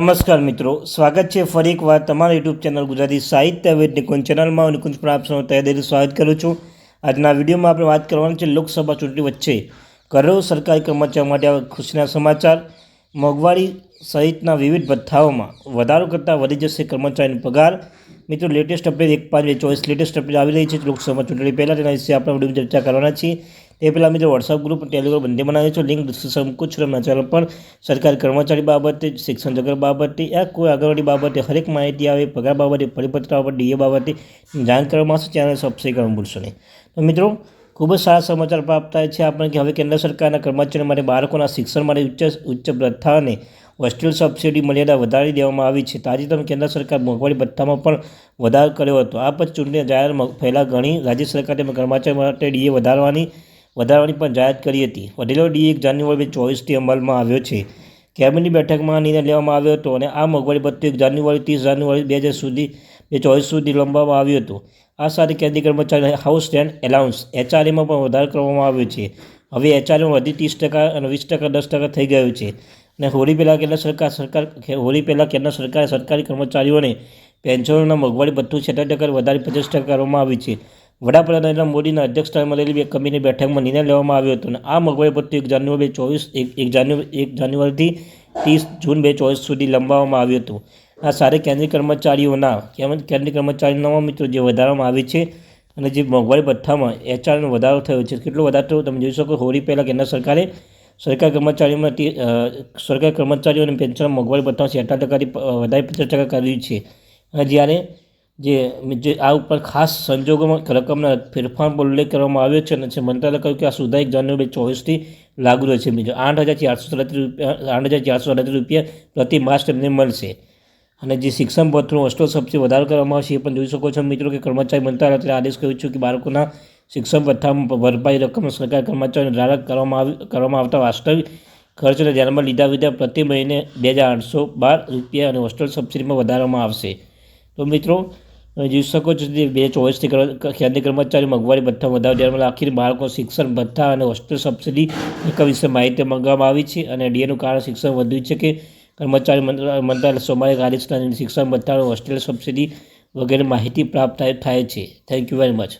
નમસ્કાર મિત્રો, સ્વાગત છે ફરી એક વાર તમારા યુટ્યુબ ચેનલ ગુજરાતી સાહિત્ય વેદ નિકુંજ ચેનલમાં. નિકુંજ પણ આપ સૌનું તહે સ્વાગત કરું છું. આજના વિડીયોમાં આપણે વાત કરવાની છે લોકસભા ચૂંટણી વચ્ચે. કરોડો સરકારી કર્મચારીઓ માટે આવા ખુશીના સમાચાર. મોંઘવારી સહિતના વિવિધ ભથ્થાઓમાં વધારો કરતાં વધી જશે કર્મચારીનો પગાર. મિત્રો, લેટેસ્ટ અપડેટ એક પાંચ બે ચોવીસ લેટેસ્ટ અપડેટ આવી રહી છે લોકસભા ચૂંટણી પહેલાં તેના વિશે આપણે વીડિયો ચર્ચા કરવાના છીએ. તે પહેલાં મિત્રો વોટ્સઅપ ગ્રુપ ટેલિગ્રામ બંને બનાવ્યો છે લિંક ડિસ્ક્રિપ્શન મૂકું છું. એમના ચેનલ પર સરકારી કર્મચારી બાબતે, શિક્ષણ જગત બાબતે યા કોઈ આગળવાડી બાબતે હરેક માહિતી આવે, પગાર બાબતે, પરિપત્ર બાબતે ડીએ બાબતે, જાણ કરવામાં આવશે ચેનલ સબસ્ક્રાઈબ કરવાનું ભૂલશો નહીં. તો મિત્રો, ખૂબ જ સારા સમાચાર પ્રાપ્ત થાય છે આપણે કે હવે કેન્દ્ર સરકારના કર્મચારીઓ માટે બાળકોના શિક્ષણ માટે ઉચ્ચ ઉચ્ચ પ્રથા અને હોસ્ટેલ સબસિડી મર્યાદા વધારી દેવામાં આવી છે. તાજેતરમાં કેન્દ્ર સરકાર મોંઘવારી ભથ્થામાં પણ વધારો કર્યો હતો. આ પછી ચૂંટણી જાહેર પહેલાં ઘણી રાજ્ય સરકારે કર્મચારીઓ માટે ડીએ વધારવાની વધારવાની પણ જાહેરાત કરી હતી. વધેલો ડી એક જાન્યુઆરી બે ચોવીસથી અમલમાં આવ્યો છે. કેબિનેટ બેઠકમાં નિર્ણય લેવામાં આવ્યો હતો અને આ મોંઘવારી ભથ્થું એક જાન્યુઆરી ત્રીસ જાન્યુઆરી બે હજાર સુધી, બે ચોવીસ સુધી લંબાવવામાં આવ્યું હતું. આ સાથે કેન્દ્રીય કર્મચારી હાઉસ રેન્ટ એલાઉન્સ, એચઆરએમાં પણ વધારો કરવામાં આવ્યો છે. હવે એચઆરએમાં વધી ત્રીસ ટકા અને વીસ ટકા, દસ ટકા થઈ ગયું છે. અને હોળી પહેલાં કેન્દ્ર સરકાર સરકાર, હોળી પહેલાં કેન્દ્ર સરકારે સરકારી કર્મચારીઓને પેન્શનોના મોંઘવારી ભથ્થું છેતાલીસ ટકા વધારી પચાસ ટકા કરવામાં આવી છે. વડાપ્રધાન નરેન્દ્ર મોદીના અધ્યક્ષસ્થાને મળેલી બે કમિટીની બેઠકમાં નિર્ણય લેવામાં આવ્યો હતો અને આ મોંઘવારી ભથ્થું એક જાન્યુઆરી બે ચોવીસ, એક જાન્યુઆરી એક જાન્યુઆરીથી ત્રીસ જૂન બે ચોવીસ સુધી લંબાવવામાં આવ્યું હતું. આ સારી કેન્દ્રીય કર્મચારીઓના કેન્દ્રીય કર્મચારીઓના મિત્રો જે વધારવામાં આવી છે અને જે મોંઘવારી ભથ્થામાં એચઆરનો વધારો થયો છે, કેટલો વધારો તમે જોઈ શકો હોળી પહેલાં કેન્દ્ર સરકારે સરકારી કર્મચારીઓમાં સરકારી કર્મચારીઓને પેન્શન મોંઘવારી ભથ્થા છેતાલીસ ટકાથી વધારે પચાસ ટકા કર્યું છે. અને જ્યારે જે જે આ ઉપર ખાસ સંજોગોમાં રકમના ફેરફાર પર ઉલ્લેખ કરવામાં આવ્યો છે અને મંત્રાલય કહ્યું કે આ સુધા એક જાન્યુઆરી ચોવીસથી લાગુ રહેશે બીજો, આઠ હજાર ચારસો સાડત્રીસ રૂપિયા, આઠ હજાર ચારસો સાડત્રીસ રૂપિયા પ્રતિ માસ તેમને મળશે. અને જે શિક્ષણ પત્રો હોસ્ટેલ સબસિડી વધારો કરવામાં આવશે, એ પણ જોઈ શકો છો મિત્રો કે કર્મચારી મંત્રાલય આદેશ કહ્યું છું કે બાળકોના શિક્ષણ પથ્થામાં ભરપાઈ રકમ સરકાર કર્મચારીને દ્વારા કરવામાં આવી કરવામાં આવતા વાસ્તવિક ખર્ચને ધ્યાનમાં લીધા વિધા પ્રતિ મહિને બે હજાર આઠસો બાર રૂપિયા અને હોસ્ટેલ સબસિડીમાં વધારવામાં આવશે. તો મિત્રો તમે જોઈ શકો છો જે બે ચોવીસથી કેન્દ્રીય કર્મચારી મોંઘવારી ભથ્થા વધારો ધ્યાનમાં આખી બાળકો શિક્ષણ ભથ્થા અને હોસ્ટેલ સબસિડી વિશે માહિતી મંગાવવામાં આવી છે અને ડીએનું કારણ શિક્ષણ વધ્યું છે કે કર્મચારી મંત્રાલય સોમવારે કાર્યસ્થાન શિક્ષણ ભથ્થા હોસ્ટેલ સબસિડી વગેરે માહિતી પ્રાપ્ત થાય છે. Thank you very much